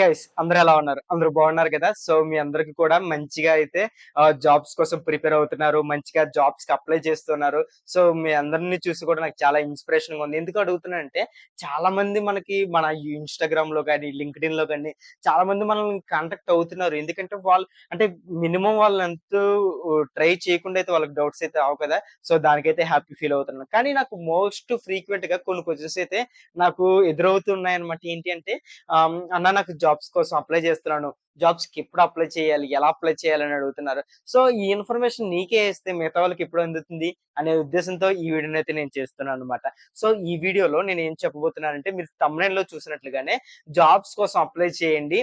Guys అందరు ఎలా ఉన్నారు? అందరూ బాగున్నారు కదా? సో మీ అందరికి కూడా మంచిగా అయితే జాబ్స్ కోసం ప్రిపేర్ అవుతున్నారు మంచిగా జాబ్స్కి అప్లై చేస్తున్నారు. సో మీ అందరిని చూసి కూడా నాకు చాలా ఇన్స్పిరేషన్గా ఉంది. ఎందుకు అడుగుతున్నానంటే చాలా మంది మనకి మన ఇన్స్టాగ్రామ్లో కానీ లింక్డ్ఇన్లో కానీ చాలా మంది మనల్ని కాంటాక్ట్ అవుతున్నారు. ఎందుకంటే వాళ్ళు అంటే మినిమం వాళ్ళు ఎంతో ట్రై చేయకుండా అయితే వాళ్ళకి డౌట్స్ అయితే అవు కదా? సో దానికైతే హ్యాపీ ఫీల్ అవుతున్నాను. కానీ నాకు మోస్ట్ ఫ్రీక్వెంట్గా కొన్ని క్వశ్చన్స్ అయితే నాకు ఎదురవుతున్నాయి అనమాట ఏంటి అంటే అన్న నాకు జాబ్స్ కోసం అప్లై చేస్తున్నాను. జాబ్స్కి ఎప్పుడు అప్లై చేయాలి? ఎలా అప్లై చేయాలి అని అడుగుతున్నారు? సో ఈ ఇన్ఫర్మేషన్ నీకే ఇస్తే మిగతా వాళ్ళకి ఎప్పుడు అందుతుంది? అనే ఉద్దేశంతో ఈ వీడియోని అయితే నేను చేస్తున్నాను అనమాట సో ఈ వీడియోలో నేను ఏం చెప్పబోతున్నానంటే మీరు తమిళ లో చూసినట్లుగానే జాబ్స్ కోసం అప్లై చేయండి.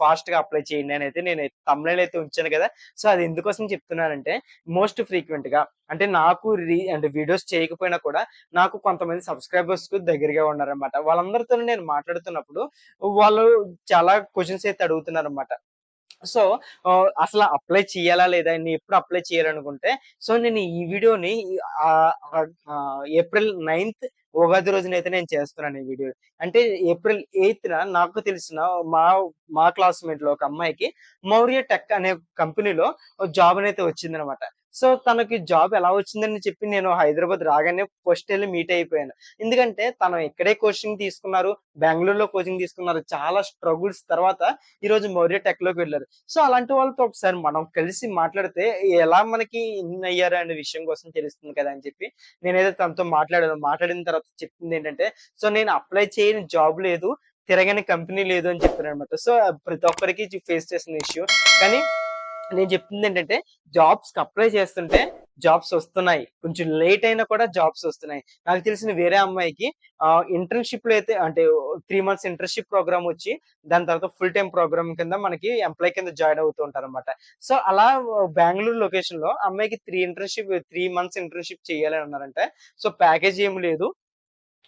ఫాస్ట్గా అప్లై చేయండి అని అయితే నేను తమిళ అయితే ఉంచాను కదా. సో అది ఎందుకోసం చెప్తున్నానంటే మోస్ట్ ఫ్రీక్వెంట్గా అంటే నాకు రీ అంటే వీడియోస్ చేయకపోయినా కూడా నాకు కొంతమంది సబ్స్క్రైబర్స్కు దగ్గరగా ఉన్నారనమాట వాళ్ళందరితో నేను మాట్లాడుతున్నప్పుడు వాళ్ళు చాలా క్వశ్చన్స్ అయితే అడుగుతున్నారు అనమాట సో అసలు అప్లై చేయాలా లేదా? నేను ఎప్పుడు అప్లై చేయాలనుకుంటే సో నేను ఈ వీడియోని ఏప్రిల్ నైన్త్ ఉగాది రోజున అయితే నేను చేస్తున్నాను ఈ వీడియో. అంటే ఏప్రిల్ ఎయిత్ నాకు తెలిసిన మా మా క్లాస్మేట్లో ఒక అమ్మాయికి మౌర్య టెక్ అనే కంపెనీలో జాబ్ అయితే వచ్చింది అనమాట సో తనకి జాబ్ ఎలా వచ్చిందని చెప్పి నేను హైదరాబాద్ రాగానే ఫస్ట్ వెళ్ళి మీట్ అయిపోయాను. ఎందుకంటే తను ఇక్కడే కోచింగ్ తీసుకున్నారు బెంగళూరులో కోచింగ్ తీసుకున్నారు చాలా స్ట్రగుల్స్ తర్వాత ఈ రోజు మౌర్య టెక్లోకి వెళ్ళారు. సో అలాంటి వాళ్ళతో ఒకసారి మనం కలిసి మాట్లాడితే ఎలా మనకి ఇన్ అయ్యారు అనే విషయం కోసం తెలుస్తుంది కదా అని చెప్పి నేనైతే తనతో మాట్లాడాను. మాట్లాడిన తర్వాత చెప్పింది ఏంటంటే సో నేను అప్లై చేయని జాబ్ లేదు తిరగని కంపెనీ లేదు అని చెప్పాను అనమాట సో ప్రతి ఒక్కరికి ఫేస్ చేసిన ఇష్యూ కానీ నేను చెప్తుంది ఏంటంటే జాబ్స్కి అప్లై చేస్తుంటే జాబ్స్ వస్తున్నాయి. కొంచెం లేట్ అయినా కూడా జాబ్స్ వస్తున్నాయి. నాకు తెలిసిన వేరే అమ్మాయికి ఇంటర్న్షిప్లో అయితే అంటే త్రీ మంత్స్ ఇంటర్న్షిప్ ప్రోగ్రామ్ వచ్చి దాని తర్వాత ఫుల్ టైం ప్రోగ్రామ్ కింద మనకి ఎంప్లాయ్ కింద జాయిన్ అవుతూ ఉంటారు అనమాట సో అలా బెంగళూరు లొకేషన్లో అమ్మాయికి three internship three months internship చేయాలని అన్నారంటే సో ప్యాకేజ్ ఏం లేదు.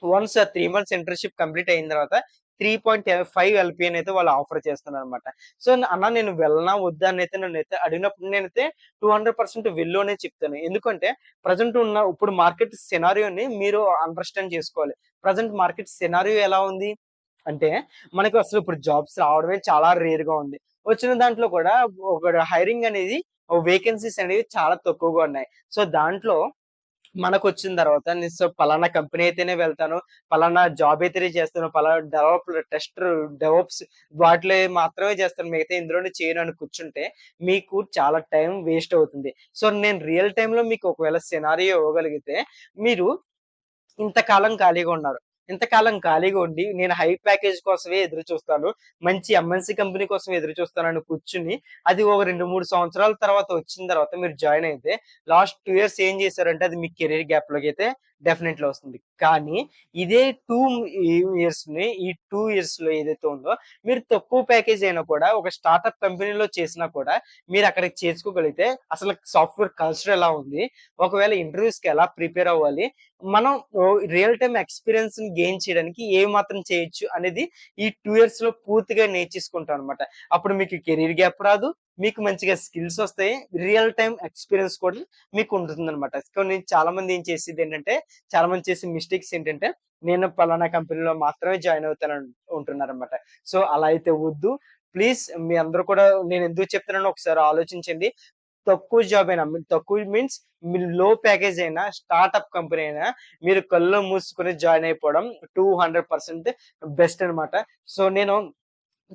Once three months internship complete అయిన తర్వాత త్రీ పాయింట్ ఫైవ్ ఎల్పిఎన్ అయితే వాళ్ళు ఆఫర్ చేస్తున్నారు అనమాట సో అన్న నేను వెళ్ళనా వద్దా అని అయితే నన్ను అయితే అడిగినప్పుడు నేనైతే టూ హండ్రెడ్ పర్సెంట్ వెళ్ళు అనే చెప్తాను. ఎందుకంటే ప్రజెంట్ ఉన్న ఇప్పుడు మార్కెట్ సినారియోని మీరు అండర్స్టాండ్ చేసుకోవాలి. ప్రజెంట్ మార్కెట్ సినారియో ఎలా ఉంది? అంటే మనకు అసలు ఇప్పుడు జాబ్స్ రావడమే చాలా రేర్గా ఉంది. వచ్చిన దాంట్లో కూడా ఒక హైరింగ్ అనేది వేకెన్సీస్ అనేవి చాలా తక్కువగా ఉన్నాయి. సో దాంట్లో మనకు వచ్చిన తర్వాత నేను సో పలానా కంపెనీ అయితేనే వెళ్తాను పలానా జాబ్ అయితేనే చేస్తాను పలానా డెవలప్ టెస్టర్ డెవలప్స్ వాటిలో మాత్రమే చేస్తాను. మిగతా ఇందులోనే చేయను అని కూర్చుంటే మీకు చాలా టైం వేస్ట్ అవుతుంది. సో నేను రియల్లో మీకు ఒకవేళ సినారియో ఇవ్వగలిగితే మీరు ఇంతకాలం ఖాళీగా ఉన్నారు. ఇంతకాలం ఖాళీగా ఉండి నేను హై ప్యాకేజ్ కోసమే ఎదురు చూస్తాను. మంచి ఎంఎన్సి కంపెనీ కోసం ఎదురు చూస్తానని కూర్చుని అది ఒక రెండు మూడు సంవత్సరాల తర్వాత వచ్చిన తర్వాత మీరు జాయిన్ అయితే లాస్ట్ టూ ఇయర్స్ ఏం చేశారంటే అది మీ కెరీర్ గ్యాప్లోకి అయితే డెఫినెట్లీ వస్తుంది. కానీ ఇదే టూ ఇయర్స్ని ఈ టూ ఇయర్స్లో ఏదైతే ఉందో మీరు తక్కువ ప్యాకేజ్ అయినా కూడా ఒక స్టార్ట్అప్ కంపెనీలో చేసినా కూడా మీరు అక్కడికి చేర్చుకోగలిగితే అసలు సాఫ్ట్వేర్ కల్చర్ ఎలా ఉంది? ఒకవేళ ఇంటర్వ్యూస్కి ఎలా ప్రిపేర్ అవ్వాలి? మనం రియల్ టైమ్ ఎక్స్పీరియన్స్ని గెయిన్ చేయడానికి ఏ మాత్రం చేయొచ్చు అనేది ఈ టూ ఇయర్స్లో పూర్తిగా నేర్చేసుకుంటాం అనమాట అప్పుడు మీకు కెరీర్ గ్యాప్ రాదు మీకు మంచిగా స్కిల్స్ వస్తాయి రియల్ టైం ఎక్స్పీరియన్స్ కూడా మీకు ఉంటుంది అనమాట నేను చాలా మంది ఏం చేసేది ఏంటంటే చాలా మంది చేసే మిస్టేక్స్ ఏంటంటే నేను పలానా కంపెనీలో మాత్రమే జాయిన్ అవుతాను ఉంటున్నారనమాట సో అలా అయితే వద్దు. ప్లీజ్ మీ అందరూ కూడా నేను ఎందుకు చెప్తున్నానో ఒకసారి ఆలోచించండి. తక్కువ జాబ్ అయినా తక్కువ మీన్స్ మీరు లో ప్యాకేజ్ అయినా స్టార్ట్అప్ కంపెనీ అయినా మీరు కళ్ళు మూసుకుని జాయిన్ అయిపోవడం టూ హండ్రెడ్ పర్సెంట్ బెస్ట్ అన్నమాట. సో నేను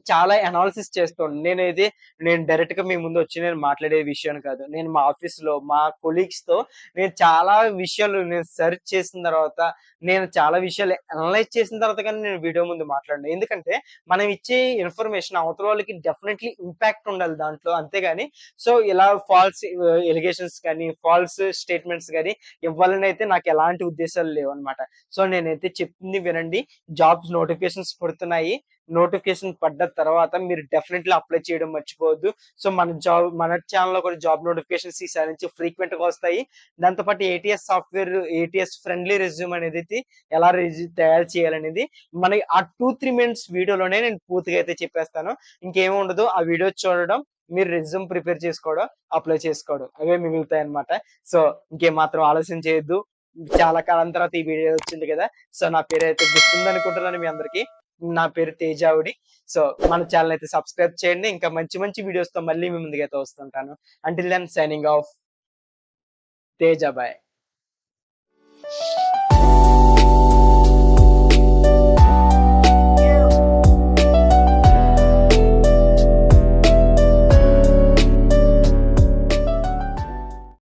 చాలా అనాలిసిస్ చేస్తాను నేను ఇది నేను డైరెక్ట్గా మీ ముందు వచ్చి నేను మాట్లాడే విషయం కాదు. నేను మా ఆఫీస్లో మా కొలీగ్స్తో నేను చాలా విషయాలు నేను సెర్చ్ చేసిన తర్వాత నేను చాలా విషయాలు అనలైజ్ చేసిన తర్వాత కానీ నేను వీడియో ముందు మాట్లాడను. ఎందుకంటే మనం ఇచ్చే ఇన్ఫర్మేషన్ అవతల వాళ్ళకి డెఫినెట్లీ ఇంపాక్ట్ ఉండాలి దాంట్లో అంతేగాని సో ఇలా ఫాల్స్ ఎలిగేషన్స్ uh, కానీ ఫాల్స్ స్టేట్మెంట్స్ కానీ ఇవ్వాలని అయితే నాకు ఎలాంటి ఉద్దేశాలు లేవు అనమాట సో నేనైతే చెప్పింది వినండి. జాబ్స్ నోటిఫికేషన్స్ పడుతున్నాయి. నోటిఫికేషన్ పడ్డ తర్వాత మీరు డెఫినెట్లీ అప్లై చేయడం మర్చిపోవద్దు. సో మన జాబ్ మన ఛానల్లో కూడా జాబ్ నోటిఫికేషన్స్ ఈసారి నుంచి ఫ్రీక్వెంట్గా వస్తాయి. దాంతో పాటు ATS software ATS friendly resume అనేది ఎలా రెజ్యూ తయారు చేయాలనేది మన ఆ టూ త్రీ మినిట్స్ వీడియోలోనే నేను పూర్తిగా అయితే చెప్పేస్తాను. ఇంకేమి ఉండదు ఆ వీడియో చూడడం మీరు రెజ్యూమ్ ప్రిపేర్ చేసుకోవడం అప్లై చేసుకోవడం అవే మిగులుతాయి అనమాట సో ఇంకేం మాత్రం ఆలోచన చేయొద్దు. చాలా కాలం తర్వాత ఈ వీడియో వచ్చింది కదా సో నా పేరు అయితే గుర్తుంది అనుకుంటున్నాను మీ అందరికి. నా పేరు తేజావుడి సో మన ఛానల్ అయితే సబ్స్క్రైబ్ చేయండి. ఇంకా మంచి మంచి వీడియోస్తో మళ్ళీ మీ ముందుకైతే వస్తుంటాను. Until then signing off Tejabai